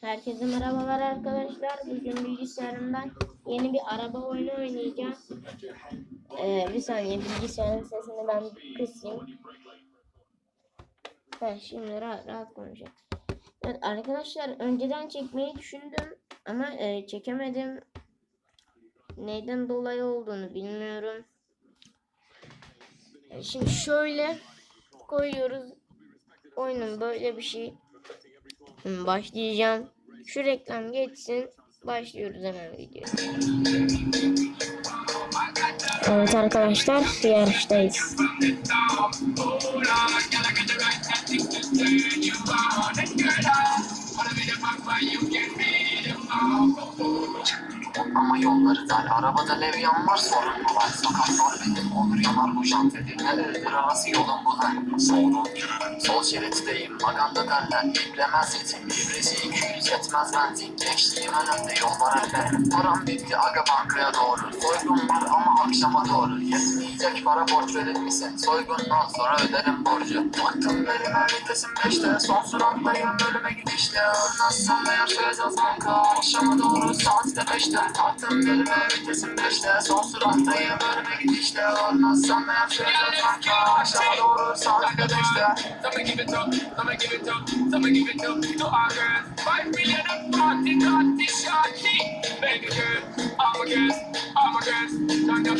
Herkese merhabalar arkadaşlar. Bugün bilgisayarımdan yeni bir araba oyunu oynayacağım. Ee, bir saniye bilgisayarın sesini ben kısayım. Heh, şimdi rahat rahat konuşacağım. Evet arkadaşlar önceden çekmeyi düşündüm ama e, çekemedim. Neyden dolayı olduğunu bilmiyorum. Şimdi şöyle koyuyoruz. Oyunun böyle bir şey. Şimdi başlayacağım. Şu reklam geçsin. Başlıyoruz hemen videoya. Evet arkadaşlar yarıştayız. Ama yolları dar Arabada levyan var sorun mu var Yanar bu jant edilme Irası yolun bular Solun Sol şeritteyim Maganda derler Bilemez yetim. İbresi 200 etmez benzin Geçtiğim önümde yol var eller Param bitti aga bankaya doğru. Soygun var ama akşama doğru. Yetmeyecek para borç verir misin Soygundan sonra öderim borcu. Taktım belime vitesim beşte. Son surattayım ölüme gidişte. Ölmezsem de yaşayacağız banka Akşama doğru saat de beşte. Taktım belime vitesim beşte. Son surattayım ölüme gidişte. Ölmezsem de yaşayacağız banka Akşama doğru de beşte I'ma give it up, I'ma give it up, I'ma give it up to our girls. Five million party, naughty, shorty. Baby girl, all my girls, all my girls,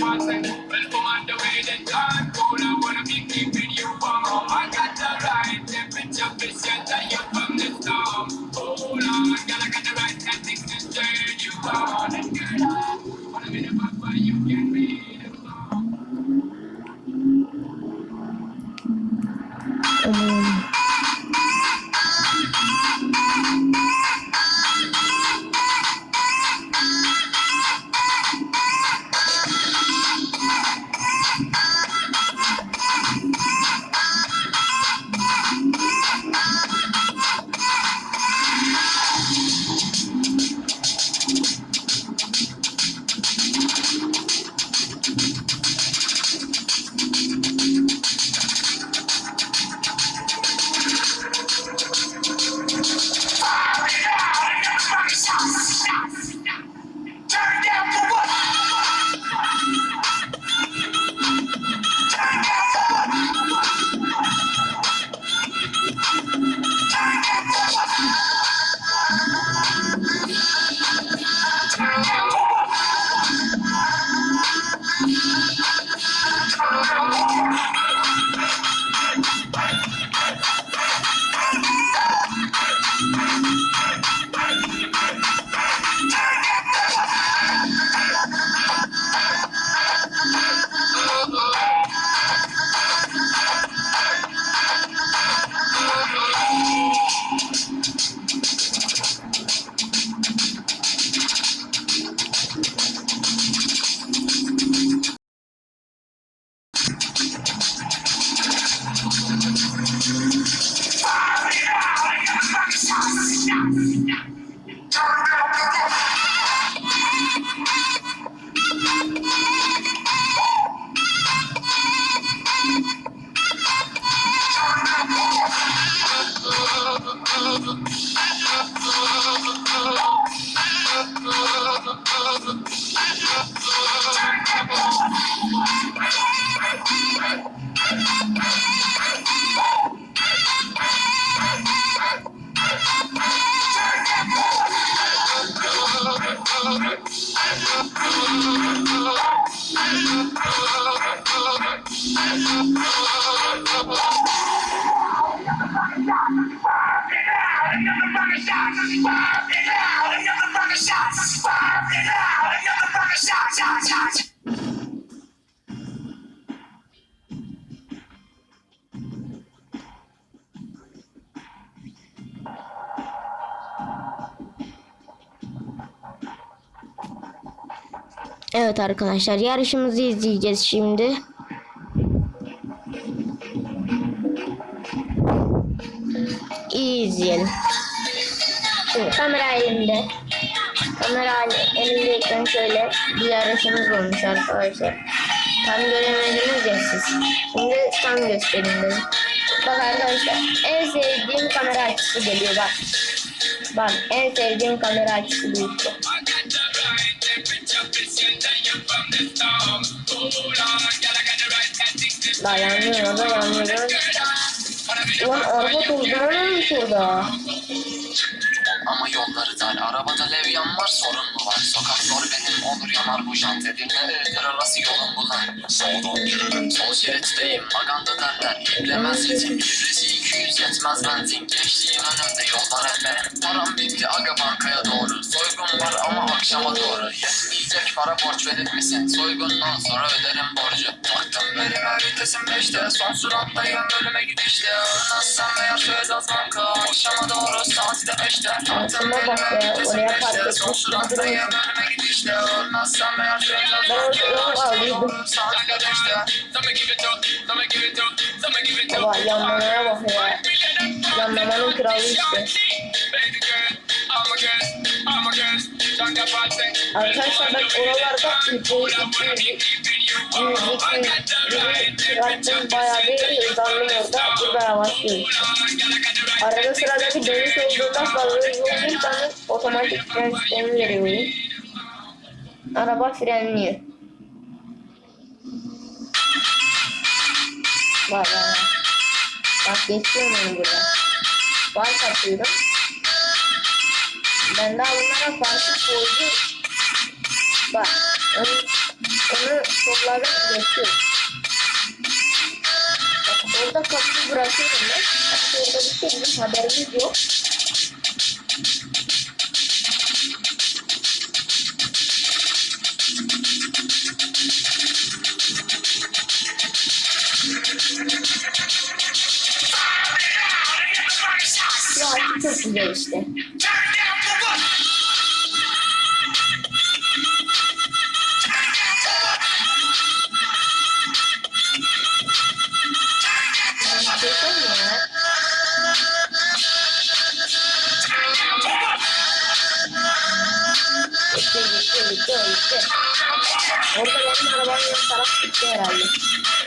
passing. Well, I'm on the way, then time cold. I wanna be keeping you warm. I got the right temperature, be shelter you from the storm. Yeah. Evet arkadaşlar yarışımızı izleyeceğiz şimdi. İyi izleyelim. Şimdi kamera elimde. Kamera elimdeyken şöyle bir yarışımız olmuş arkadaşlar. Tam göremediniz ya siz. Şimdi tam göstereyim dedim. Bak arkadaşlar en sevdiğim kamera açısı geliyor bak. Bak en sevdiğim kamera açısı bu işte. Yanmıyor da yanmıyor. Ulan araba durdurma mı şurada? Ama yolları dar Arabada levyan var sorun mu var? Sokak zor benim. Olur yanar bu jant Edirne Iğdır arası yolum bulan Soldan girerim Sol şeritteyim. Maganda derler. İblemez ritim Ivresi 200 yetmez benzin. Geçtiğim önümde yollar hep benim Param bitti aga bankaya doğru. Soygun var ama akşama doğru. Yetmeyecek para borç verir misin? Soygundan sonra öderim borcu Belime vitesim 5'te Son surattayım ölüme gidişte. Ölmezsem eğer söz az banka Akşama doğru saat de 5'te Aslında bak ya oraya park etmiş. Son surattayım ölüme gidişte. Ölmezsem eğer söz az Ben banka onu aldıydım. Saat de 5'te Someone give it up, someone give it up, someone give it up. Baba yanmaya bak ya. Yanlamanın kralı işte. Arkadaşlar ben oralarda ülkeyi 200 Traktör bayağı bir hızlandım orada. Burada yavaşlıyoruz. Arada sırada bir dönüş olduğunda fazla hızlı olursanız otomatik fren sistemi veriyor oyun. Araba frenliyor. Bak bak. Bak geçiyorum onu burada. Fark atıyorum. Ben daha bunlara farkı koydum. Bak onu, onu solladım geçiyorum. Bak orada kapıyı bırakıyorum ben. Bak orada bir şey bizim haberimiz yok. An çok güzel işte. Benim arabanın yan taraf gitti herhalde.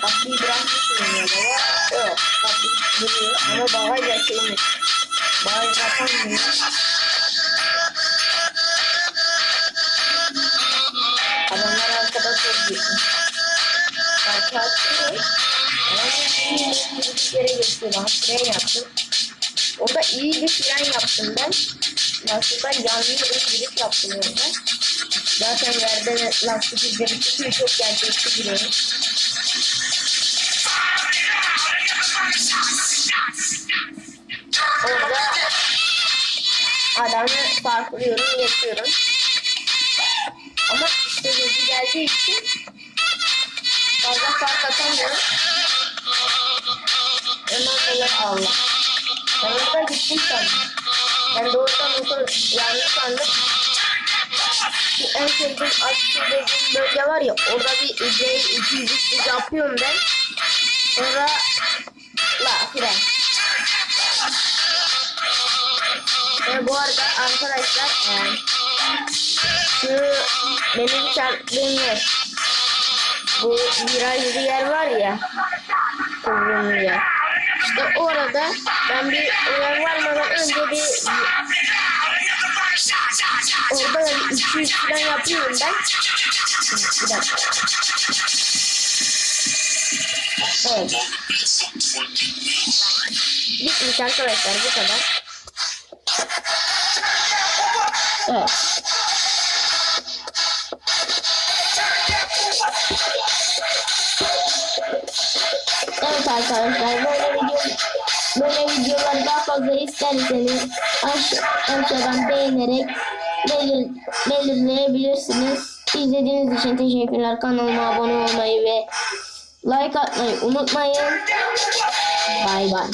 Kapıyı bırakmışım ya baba. Yok kapı duruyor ama bagaj açılmış. Bagaj kapanmıyor. Adamlar arkada çok gitmiş. Parça açıyor. Ama bir yere geçiyorum. Fren yaptım. Orada iyi bir fren yaptım ben. Aslında yanlı bir giriş yaptım orada. Zaten yerde lastik izleri çıkıyor. Çok gerçekçi duruyor. Orada adamı farklıyorum, geçiyorum. Ama işte hızlı geldiği için fazla fark atamıyorum. Ondan dolayı Allah. Ben orada gittim sandım. Ben doğrudan motor yanlış sandım. Şu en sevdiğim açısı dediğim bölge var ya orada bir ücreyi 200 300 yapıyorum ben. Sonra la fren. Ve bu arada arkadaşlar e, şu benim çarptığım yer bu virajlı yer var ya kıvrımlı yer. İşte orada ben bir oraya varmadan önce bir orada da bir 200 falan yapıyorum ben. Bir dakika. Evet. Bitmiş arkadaşlar bu kadar. Evet. Evet arkadaşlar böyle video böyle videolar daha fazla isterseniz aş aşağıdan beğenerek belir belirleyebilirsiniz. İzlediğiniz için teşekkürler. Kanalıma abone olmayı ve like atmayı unutmayın. Bay bay.